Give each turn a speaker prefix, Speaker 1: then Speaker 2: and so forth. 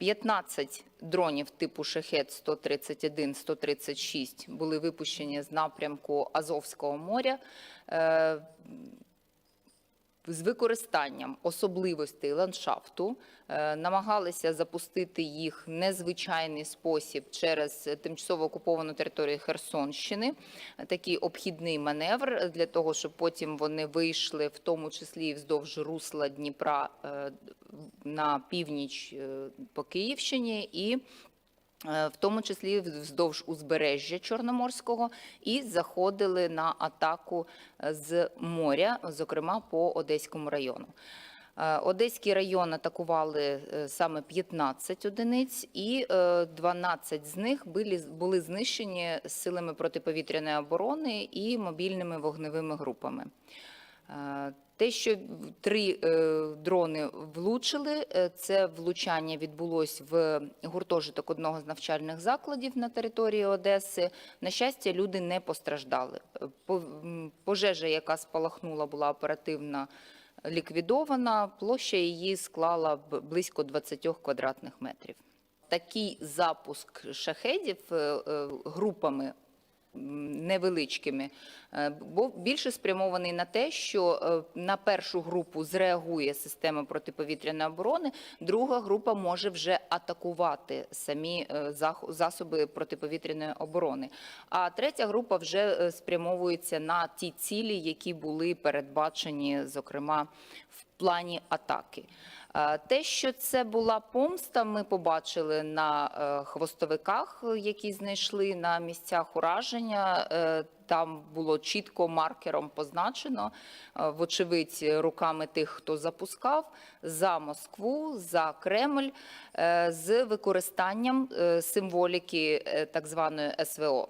Speaker 1: 15 дронів типу шахет 131 136 були випущені з напрямку Азовського моря. З використанням особливостей ландшафту е, намагалися запустити їх незвичайний спосіб через тимчасово окуповану територію Херсонщини. Такий обхідний маневр для того, щоб потім вони вийшли, в тому числі вздовж русла Дніпра е, на північ е, по Київщині і в тому числі вздовж узбережжя Чорноморського, і заходили на атаку е, з моря, зокрема по Одеському району. Е, Одеський район атакували е, саме 15 одиниць, і е, 12 з них були, були знищені силами протиповітряної оборони і мобільними вогневими групами. Те, що три е, дрони влучили, е, це влучання відбулось в гуртожиток одного з навчальних закладів на території Одеси. На щастя, люди не постраждали. Е, по- Пожежа, яка спалахнула, була оперативно ліквідована. Площа її склала близько 20 квадратних метрів. Такий запуск шахедів групами невеличкими, е, бо більше спрямований на те, що е, на першу групу зреагує система протиповітряної оборони, друга група може вже атакувати самі е, засоби протиповітряної оборони. А третя група вже спрямовується на ті цілі, які були передбачені, зокрема, в плані атаки. Те, що це була помста, ми побачили на хвостовиках, які знайшли на місцях ураження. Е, Там було чітко маркером позначено, е, вочевидь, руками тих, хто запускав, за Москву, за Кремль, е, з використанням символіки так званої СВО.